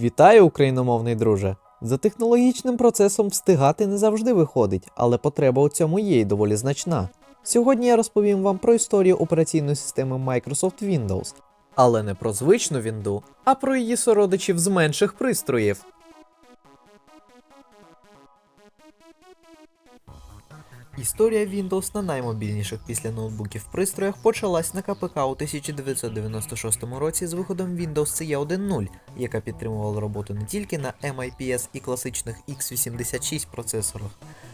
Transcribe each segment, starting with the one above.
Вітаю, україномовний друже! За технологічним процесом встигати не завжди виходить, але потреба у цьому є і доволі значна. Сьогодні я розповім вам про історію операційної системи Microsoft Windows, але не про звичну Вінду, а про її сородичів з менших пристроїв. Історія Windows на наймобільніших після ноутбуків пристроях почалась на КПК у 1996 році з виходом Windows CE 1.0, яка підтримувала роботу не тільки на MIPS і класичних x86 процесорах,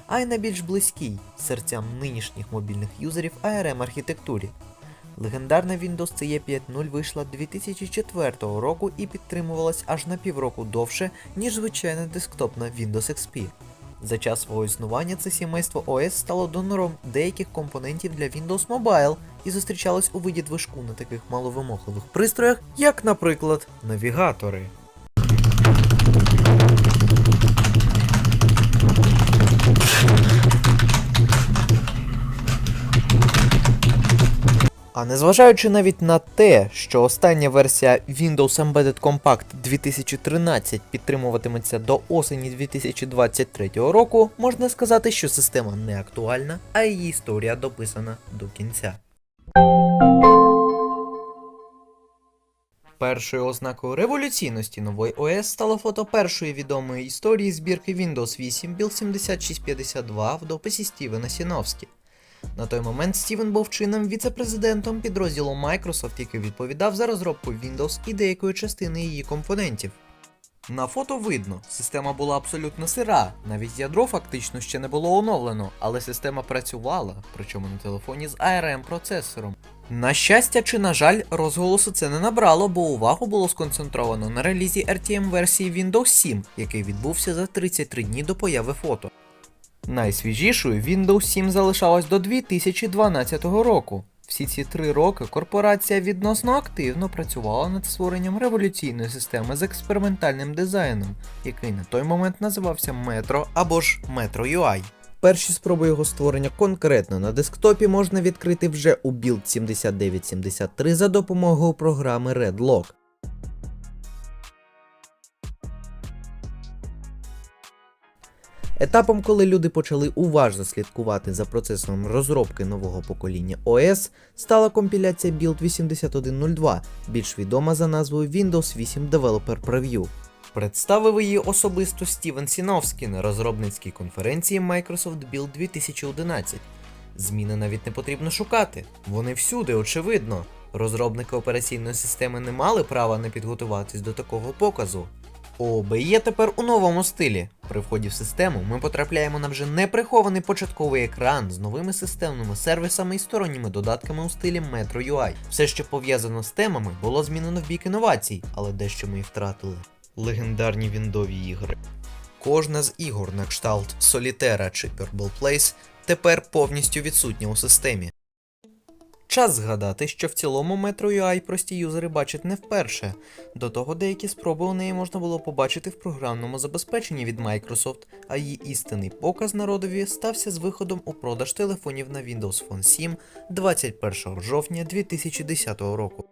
а й на більш близькій серцям нинішніх мобільних юзерів ARM архітектурі. Легендарна Windows CE 5.0 вийшла 2004 року і підтримувалась аж на півроку довше, ніж звичайна десктопна Windows XP. За час свого існування це сімейство ОС стало донором деяких компонентів для Windows Mobile і зустрічалось у виді движку на таких маловимогливих пристроях, як, наприклад, навігатори. А незважаючи навіть на те, що остання версія Windows Embedded Compact 2013 підтримуватиметься до осені 2023 року, можна сказати, що система не актуальна, а її історія дописана до кінця. Першою ознакою революційності нової ОС стало фото першої відомої історії збірки Windows 8 Build 7652 в дописі Стівена Сіновські. На той момент Стівен був чинним віце-президентом підрозділу Microsoft, який відповідав за розробку Windows і деякої частини її компонентів. На фото видно, система була абсолютно сира, навіть ядро фактично ще не було оновлено, але система працювала, причому на телефоні з ARM процесором. На щастя чи на жаль, розголосу це не набрало, бо увагу було сконцентровано на релізі RTM версії Windows 7, який відбувся за 33 дні до появи фото. Найсвіжішою Windows 7 залишалась до 2012 року. Всі ці три роки корпорація відносно активно працювала над створенням революційної системи з експериментальним дизайном, який на той момент називався Metro або ж Metro UI. Перші спроби його створення конкретно на десктопі можна відкрити вже у Build 7973 за допомогою програми RedLock. Етапом, коли люди почали уважно слідкувати за процесом розробки нового покоління ОС, стала компіляція Build 8102, більш відома за назвою Windows 8 Developer Preview. Представив її особисто Стівен Сіновський на розробницькій конференції Microsoft Build 2011. Зміни навіть не потрібно шукати, вони всюди, очевидно. Розробники операційної системи не мали права не підготуватись до такого показу. ОБЄ тепер у новому стилі. При вході в систему ми потрапляємо на вже неприхований початковий екран з новими системними сервісами і сторонніми додатками у стилі Metro UI. Все, що пов'язано з темами, було змінено в бік інновацій, але дещо ми і втратили. Легендарні віндові ігри. Кожна з ігор на кшталт Солітера чи Purple Place тепер повністю відсутня у системі. Час згадати, що в цілому Metro UI прості юзери бачать не вперше. До того деякі спроби у неї можна було побачити в програмному забезпеченні від Microsoft, а її істинний показ народові стався з виходом у продаж телефонів на Windows Phone 7 21 жовтня 2010 року.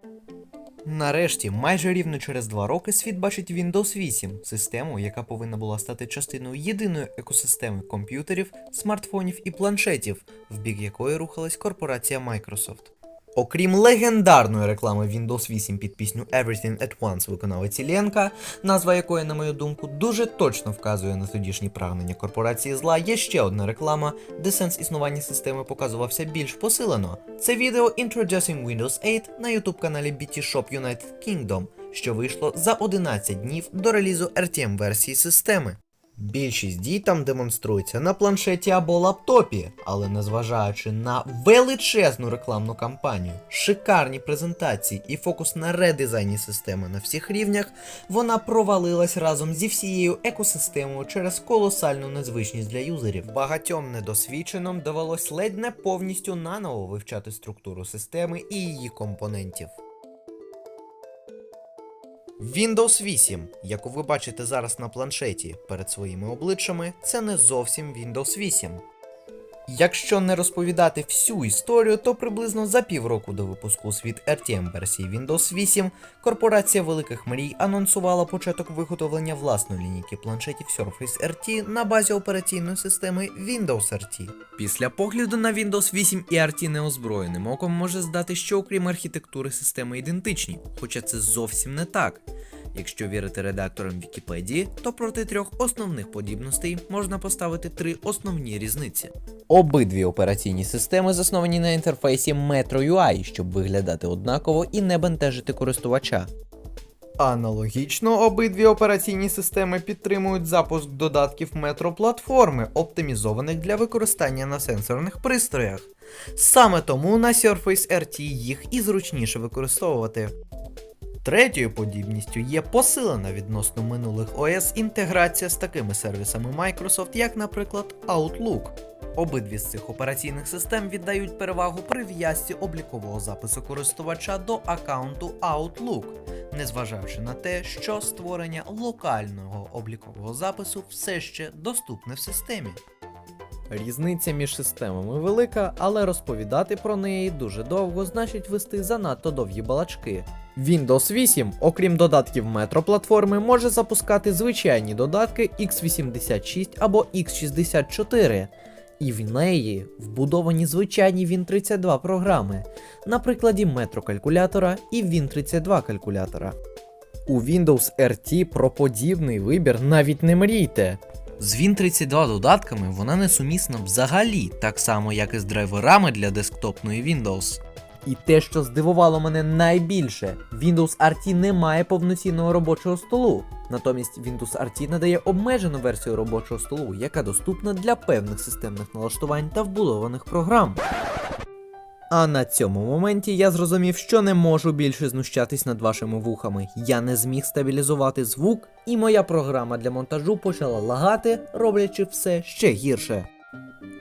Нарешті, майже рівно через два роки світ бачить Windows 8, систему, яка повинна була стати частиною єдиної екосистеми комп'ютерів, смартфонів і планшетів, в бік якої рухалась корпорація Microsoft. Окрім легендарної реклами Windows 8 під пісню Everything at Once виконавиці Ленка, назва якої, на мою думку, дуже точно вказує на тодішні прагнення корпорації зла, є ще одна реклама, де сенс існування системи показувався більш посилено. Це відео Introducing Windows 8 на YouTube каналі BT Shop United Kingdom, що вийшло за 11 днів до релізу RTM версії системи. Більшість дій там демонструється на планшеті або лаптопі, але незважаючи на величезну рекламну кампанію, шикарні презентації і фокус на редизайні системи на всіх рівнях, вона провалилась разом зі всією екосистемою через колосальну незвичність для юзерів. Багатьом недосвідченим довелось ледь не повністю наново вивчати структуру системи і її компонентів. Windows 8, яку ви бачите зараз на планшеті перед своїми обличчями, це не зовсім Windows 8. Якщо не розповідати всю історію, то приблизно за півроку до випуску світ RTM версії Windows 8 корпорація великих мрій анонсувала початок виготовлення власної лінійки планшетів Surface RT на базі операційної системи Windows RT. Після погляду на Windows 8 і RT неозброєним оком може здати, що окрім архітектури системи ідентичні, хоча це зовсім не так. Якщо вірити редакторам Вікіпедії, то проти трьох основних подібностей можна поставити три основні різниці. Обидві операційні системи засновані на інтерфейсі Metro UI, щоб виглядати однаково і не бентежити користувача. Аналогічно, обидві операційні системи підтримують запуск додатків Metro платформи, оптимізованих для використання на сенсорних пристроях. Саме тому на Surface RT їх і зручніше використовувати. Третьою подібністю є посилена відносно минулих OS інтеграція з такими сервісами Microsoft, як, наприклад, Outlook. Обидві з цих операційних систем віддають перевагу прив'язці облікового запису користувача до аккаунту Outlook, незважаючи на те, що створення локального облікового запису все ще доступне в системі. Різниця між системами велика, але розповідати про неї дуже довго значить вести занадто довгі балачки. Windows 8, окрім додатків Metro платформи, може запускати звичайні додатки x86 або x64. І в неї вбудовані звичайні Win32 програми, на прикладі Metro калькулятора і Win32 калькулятора. У Windows RT про подібний вибір навіть не мрійте. З Win32 додатками вона несумісна взагалі, так само як і з драйверами для десктопної Windows. І те, що здивувало мене найбільше, Windows RT не має повноцінного робочого столу. Натомість Windows RT надає обмежену версію робочого столу, яка доступна для певних системних налаштувань та вбудованих програм. А на цьому моменті я зрозумів, що не можу більше знущатись над вашими вухами. Я не зміг стабілізувати звук, і моя програма для монтажу почала лагати, роблячи все ще гірше.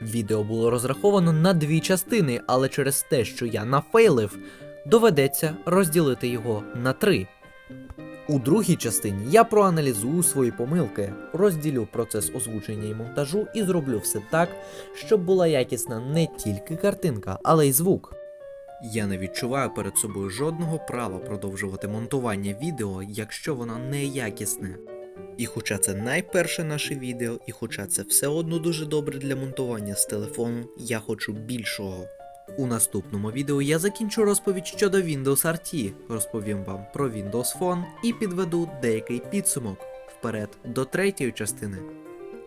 Відео було розраховано на дві частини, але через те, що я нафейлив, доведеться розділити його на три. У другій частині я проаналізую свої помилки, розділю процес озвучення і монтажу і зроблю все так, щоб була якісна не тільки картинка, але й звук. Я не відчуваю перед собою жодного права продовжувати монтування відео, якщо воно не якісне. І хоча це найперше наше відео, і хоча це все одно дуже добре для монтування з телефону, я хочу більшого. У наступному відео я закінчу розповідь щодо Windows RT, розповім вам про Windows Phone і підведу деякий підсумок вперед до третьої частини.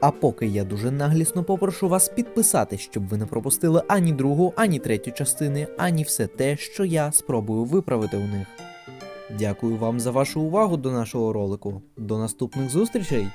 А поки я дуже наглісно попрошу вас підписатись, щоб ви не пропустили ані другу, ані третю частини, ані все те, що я спробую виправити у них. Дякую вам за вашу увагу до нашого ролику. До наступних зустрічей!